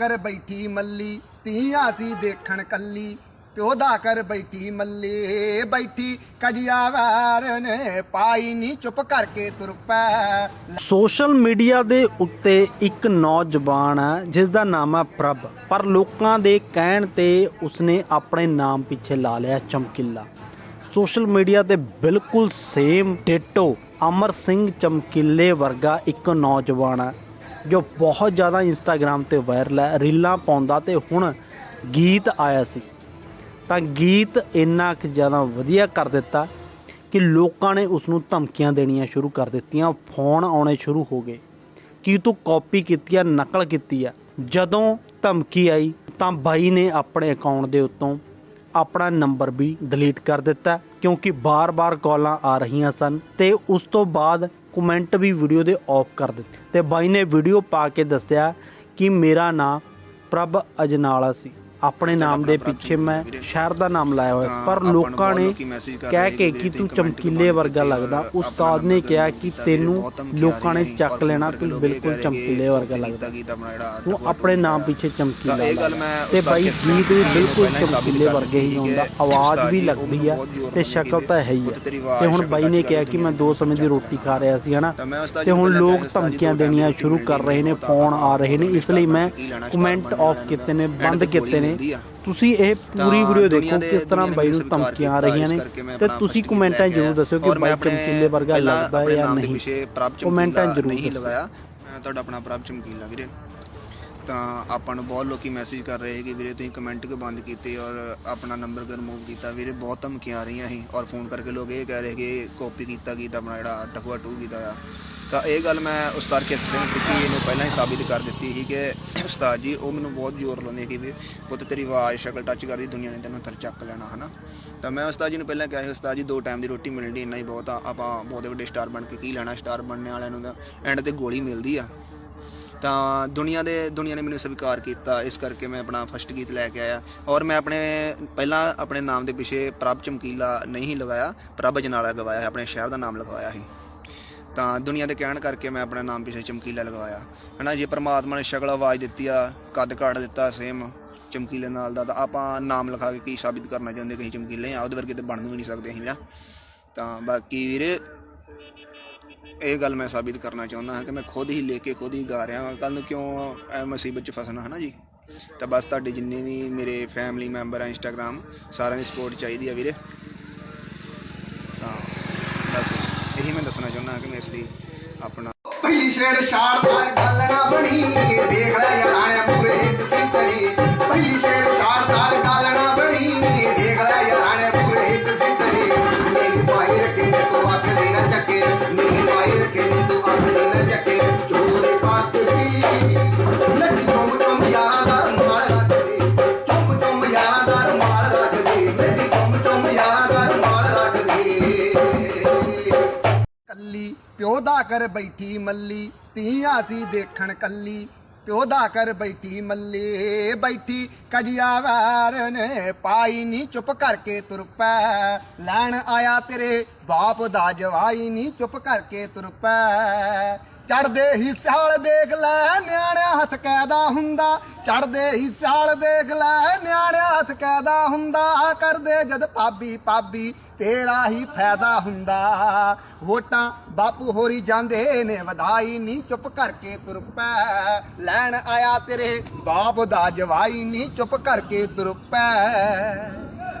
ਕਰ ਬੈਠੀ ਮੱਲੀ ਤੀਆਂ ਸੀ ਦੇਖਣ ਕੱਲੀ। ਪਿਓ ਦਾ ਕਰ ਬੈਠੀ ਮੱਲੀ, ਬੈਠੀ ਕਜਿਆ ਨੇ ਪਾਈ ਨਹੀਂ ਚੁੱਪ ਕਰਕੇ ਤੁਰ ਪੈ। ਸੋਸ਼ਲ ਮੀਡੀਆ ਦੇ ਉੱਤੇ ਇੱਕ ਨੌਜਵਾਨ ਹੈ, ਜਿਸ ਦਾ ਨਾਮ ਹੈ ਪ੍ਰਭ। ਪਰ ਲੋਕਾਂ ਦੇ ਕਹਿਣ ਤੇ ਉਸਨੇ ਆਪਣੇ ਨਾਮ ਪਿੱਛੇ ਲਾ ਲਿਆ ਚਮਕੀਲਾ। ਸੋਸ਼ਲ ਮੀਡੀਆ ਤੇ ਬਿਲਕੁਲ ਸੇਮ ਡੇਟੋ ਅਮਰ ਸਿੰਘ ਚਮਕੀਲੇ ਵਰਗਾ ਇੱਕ ਨੌਜਵਾਨ ਹੈ। ਜੋ ਬਹੁਤ ਜ਼ਿਆਦਾ ਇੰਸਟਾਗ੍ਰam ਤੇ ਵਾਇਰਲ ਹੈ, ਰੀਲਾਂ ਪਾਉਂਦਾ ਤੇ ਹੁਣ ਗੀਤ ਆਇਆ ਸੀ। ਤਾਂ ਗੀਤ ਇੰਨਾ ਕੁ ਜ਼ਿਆਦਾ ਵਧੀਆ ਕਰ ਦਿੱਤਾ ਕਿ ਲੋਕਾਂ ਨੇ ਉਸ ਨੂੰ ਧਮਕੀਆਂ ਦੇਣੀਆਂ ਸ਼ੁਰੂ ਕਰ ਦਿੱਤੀਆਂ, ਫੋਨ ਆਉਣੇ ਸ਼ੁਰੂ ਹੋ ਗਏ। ਕਿ ਤੂੰ ਕਾਪੀ ਕੀਤੀ ਆ, ਨਕਲ ਕੀਤੀ ਆ? ਜਦੋਂ ਧਮਕੀ ਆਈ ਤਾਂ ਬਾਈ ਨੇ ਆਪਣੇ ਅਕਾਊਂਟ ਦੇ ਉੱਤੋਂ ਆਪਣਾ ਨੰਬਰ ਵੀ ਡਿਲੀਟ ਕਰ ਦਿੱਤਾ ਕਿਉਂਕਿ ਬਾਰ-ਬਾਰ ਕਾਲਾਂ ਆ ਰਹੀਆਂ ਸਨ ਤੇ ਉਸ ਤੋਂ ਬਾਅਦ ਕਮੈਂਟ ਵੀ ਵੀਡੀਓ ਦੇ ਆਫ ਕਰ ਦਿੱਤੇ। ਤੇ ਬਾਈ ਨੇ ਵੀਡੀਓ ਪਾ ਕੇ ਦੱਸਿਆ ਕਿ ਮੇਰਾ ਨਾਂ ਪ੍ਰਭ ਅਜਨਾਲਾ ਸੀ। ਆਪਣੇ ਨਾਮ ਦੇ ਪਿੱਛੇ ਮੈਂ ਸ਼ਹਿਰ ਦਾ ਨਾਮ ਲਾਇਆ ਹੋਇਆ ਪਰ ਲੋਕਾਂ ਨੇ ਕਹਿ ਕੇ ਕਿ ਤੂੰ ਚਮਕੀਲੇ ਵਰਗਾ ਲੱਗਦਾ। ਉਸਤਾਦ ਨੇ ਕਿਹਾ ਕਿ ਤੈਨੂੰ ਲੋਕਾਂ ਨੇ ਚੱਕ ਲੈਣਾ ਤੂੰ ਬਿਲਕੁਲ ਚਮਕੀਲੇ ਵਰਗਾ ਲੱਗਦਾ। ਤੂੰ ਆਪਣੇ ਨਾਮ ਪਿੱਛੇ ਚਮਕੀਲਾ ਤਾਂ ਬਾਈ ਗੀਤ ਵੀ ਬਿਲਕੁਲ ਚਮਕੀਲੇ ਵਰਗੇ ਹੀ ਹੁੰਦਾ ਆਵਾਜ਼ ਵੀ ਲੱਗਦੀ ਆ ਤੇ ਸ਼ਕਲ ਤਾਂ ਹੈ ਹੀ ਆ। ਤੇ ਹੁਣ ਬਾਈ ਨੇ ਕਿਹਾ ਕਿ ਮੈਂ 2 ਸਮੇਂ ਦੀ ਰੋਟੀ ਖਾ ਰਿਹਾ ਸੀ ਹਨਾ? ਤਾਂ ਹੁਣ ਲੋਕ ਧਮਕੀਆਂ ਦੋ ਦੇਣੀਆਂ ਸ਼ੁਰੂ ਕਰ ਰਹੇ ਨੇ ਫੋਨ ਆ ਰਹੇ ਨੇ ਇਸ ਲਈ ਮੈਂ ਕਮੈਂਟ ਆਫ ਕੀਤੇ ਨੇ ਬੰਦ ਕੀਤੇ ਨੇ ਆ। ਤੁਸੀਂ ਇਹ ਪੂਰੀ ਵੀਡੀਓ ਦੇਖੋ ਕਿਸ ਤਰ੍ਹਾਂ ਬਾਈ ਨੇ ਨੂੰ ਧਮਕੀਆਂ ਆ ਕੀਤਾ, ਰਹੀਆਂ ਨੇ। ਤੇ ਤੁਸੀਂ ਕਮੈਂਟਾਂ ਜ਼ਰੂਰ ਦੱਸਿਓ ਕਿ ਬਾਈ ਚਮਕੀਲੇ ਵਰਗਾ ਲੱਗਦਾ ਹੈ ਜਾਂ ਨਹੀਂ। ਕਮੈਂਟਾਂ ਜ਼ਰੂਰ ਨਹੀਂ। ਲਗਾਇਆ। ਮੈਂ ਤੁਹਾਡਾ ਆਪਣਾ ਪ੍ਰਭ ਚਮਕੀਲਾ ਵੀਰੇ। ਤਾਂ ਆਪਾਂ ਨੂੰ ਬਹੁਤ ਲੋਕੀ ਮੈਸੇਜ ਕਰ ਰਹੇ ਕਿ ਵੀਰੇ ਤੁਸੀਂ ਕਮੈਂਟ ਕਿਉਂ ਬੰਦ ਕੀਤੇ ਔਰ ਆਪਣਾ ਨੰਬਰ ਕਿਉਂ ਰਿਮੂਵ ਕੀਤਾ? ਵੀਰੇ ਬਹੁਤ ਧਮਕੀਆਂ ਆ ਰਹੀਆਂ ਸੀ ਔਰ ਫੋਨ ਕਰਕੇ ਲੋਕ ਇਹ ਕਹਿ ਰਹੇ ਕਿ ਕਾਪੀ ਕੀਤਾ ਗੀਤ ਆਪਣਾ ਜਿਹੜਾ ਟਕਵਾ 2 ਗੀਤ ਆ। ਤਾਂ ਇਹ ਗੱਲ ਮੈਂ ਉਸਤਾਦ ਕੇ ਸਟ੍ਰਿੰਗ ਕੀਤੀ, ਇਹਨੂੰ ਪਹਿਲਾਂ ਹੀ ਸਾਬਿਤ ਕਰ ਦਿੱਤੀ ਸੀ ਕਿ ਉਸਤਾਦ ਜੀ, ਉਹ ਮੈਨੂੰ ਬਹੁਤ ਜ਼ੋਰ ਲਾਉਂਦੇ ਕਿ ਵੀ ਪੁੱਤ ਤੇਰੀ ਆਵਾਜ਼, ਸ਼ਕਲ ਟੱਚ ਕਰਦੀ, ਦੁਨੀਆ ਨੇ ਤੈਨੂੰ ਤਰ ਚੱਕ ਲੈਣਾ, ਹਨਾ? ਤਾਂ ਮੈਂ ਉਸਤਾਦ ਜੀ ਨੂੰ ਪਹਿਲਾਂ ਕਿਹਾ ਸੀ, ਉਸਤਾਦ ਜੀ, ਦੋ ਟਾਈਮ ਦੀ ਰੋਟੀ ਮਿਲਣ ਦੀ ਇੰਨਾ ਹੀ ਬਹੁਤ ਆ, ਆਪਾਂ ਬਹੁਤ ਵੱਡੇ ਸਟਾਰ ਬਣ ਕੇ ਕੀ ਲੈਣਾ ਸਟਾਰ ਬਣਨੇ ਵਾਲਿਆਂ ਨੂੰ ਤਾਂ ਐਂਡ ਤੇ ਗੋਲੀ ਮਿਲਦੀ ਆ। ਤਾਂ ਦੁਨੀਆ ਦੇ, ਦੁਨੀਆ ਨੇ ਮੈਨੂੰ ਸਵੀਕਾਰ ਕੀਤਾ, ਇਸ ਕਰਕੇ ਮੈਂ ਆਪਣਾ ਫਸਟ ਗੀਤ ਲੈ ਕੇ ਆਇਆ। ਔਰ ਮੈਂ ਆਪਣੇ, ਪਹਿਲਾਂ ਆਪਣੇ ਨਾਮ ਦੇ ਪਿੱਛੇ ਪ੍ਰਭ ਚਮਕੀਲਾ ਨਹੀਂ ਲਗਾਇਆ, ਪ੍ਰਭ ਜਨਾਲਾ ਗਵਾਇਆ ਆਪਣੇ ਸ਼ਹਿਰ ਦਾ ਨਾਮ ਲਗਵਾਇਆ ਸੀ। ਤਾਂ ਦੁਨੀਆ ਦੇ ਕਹਿਣ ਕਰਕੇ ਮੈਂ ਆਪਣਾ ਨਾਮ ਪਿੱਛੇ ਚਮਕੀਲਾ ਲਗਵਾਇਆ। ਹਨਾ, ਜੇ ਪ੍ਰਮਾਤਮਾ ਨੇ ਸ਼ਕਲ ਆਵਾਜ਼ ਦਿੱਤੀ ਆ, ਕੱਦ ਕਾਠ ਦਿੱਤਾ, ਸੇਮ ਚਮਕੀਲੇ ਨਾਲ ਦਾ, ਤਾਂ ਆਪਾਂ ਨਾਮ ਲਿਖਾ ਕੇ ਕੀ ਸਾਬਿਤ ਕਰਨਾ ਚਾਹੁੰਦੇ ਕਿ ਅਸੀਂ ਚਮਕੀਲੇ ਆ ਉਹਦੇ ਵਰਗੇ ਤੇ ਬਣ ਨੂੰ ਵੀ ਨਹੀਂ ਸਕਦੇ ਅਸੀਂ ਨਾ। ਤਾਂ ਬਾਕੀ ਵੀਰੇ, ਇਹ ਗੱਲ ਮੈਂ ਸਾਬਿਤ ਕਰਨਾ ਚਾਹੁੰਦਾ ਹਾਂ ਕਿ ਮੈਂ ਖੁਦ ਹੀ ਲੈ ਕੇ ਖੁਦ ਹੀ ਗਾ ਰਿਹਾ ਹਾਂ ਕੱਲ ਨੂੰ ਕਿਉਂ ਐ ਮੁਸੀਬਤ 'ਚ ਫਸਣਾ ਹੈ ਨਾ ਜੀ? ਤਾਂ ਬਸ ਤੁਹਾਡੇ ਜਿੰਨੇ ਵੀ ਮੇਰੇ ਫੈਮਿਲੀ ਮੈਂਬਰ ਆ ਇੰਸਟਾਗ੍ਰam ਸਾਰਿਆਂ ਦੀ ਸਪੋਰਟ ਚਾਹੀਦੀ ਆ ਵੀਰੇ ਤਾਂ ਬਸ ਇਹੀ ਮੈਂ ਦੱਸਣਾ ਚਾਹੁੰਦਾ ਕਿ ਮੈਂ ਇਸ ਲਈ ਆਪਣਾ ਭਈ ਸ਼ੇਰ ਛਾੜ ਦਾ ਗੱਲ ਨਾ ਬਣੀ ਦੇਖ ਲੈ ਕੱਲੀ ਪਿਓ ਦਾ ਕਰ ਬੈਠੀ ਮੱਲੀ ਤੀਆਂ ਸੀ ਦੇਖਣ ਕੱਲੀ। ਪਿਓ ਦਾ ਕਰ ਬੈਠੀ ਮੱਲੀ, ਬੈਠੀ ਕਜਿਆ ਵਾਰ ਨੇ ਪਾਈ ਨਹੀਂ ਚੁੱਪ ਕਰਕੇ ਤੁਰ ਪੈ। ਲੈਣ ਆਇਆ ਤੇਰੇ ਬਾਪ ਦਾ ਜਵਾਈ ਨਹੀਂ ਚੁੱਪ ਕਰਕੇ ਤੁਰ ਪੈ। ਚੜਦੇ ਹੀ ਸਾਲ ਦੇਖ ਲੈ ਨਿਆਣਿਆ ਹੱਥ ਕੈਦਾ ਹੁੰਦਾ। ਚੜਦੇ ਹੀ ਸਾਲ ਦੇਖ ਲੈ ਨਿਆਣਿਆ ਹੱਥ ਕੈਦਾ ਹੁੰਦਾ। ਕਰਦੇ ਜਦ ਪਾਬੀ ਪਾਬੀ ਤੇਰਾ ਹੀ ਫਾਇਦਾ ਹੁੰਦਾ। ਵੋਟਾਂ ਬਾਪੂ ਹੋਰੀ ਜਾਂਦੇ ਨੇ, ਵਧਾਈ ਨਹੀਂ ਚੁੱਪ ਕਰਕੇ ਤੁਰ ਪੈ। ਲੈਣ ਆਇਆ ਤੇਰੇ ਬਾਪ ਦਾ ਜਵਾਈ ਨਹੀਂ ਚੁੱਪ ਕਰਕੇ ਤੁਰ ਪੈ।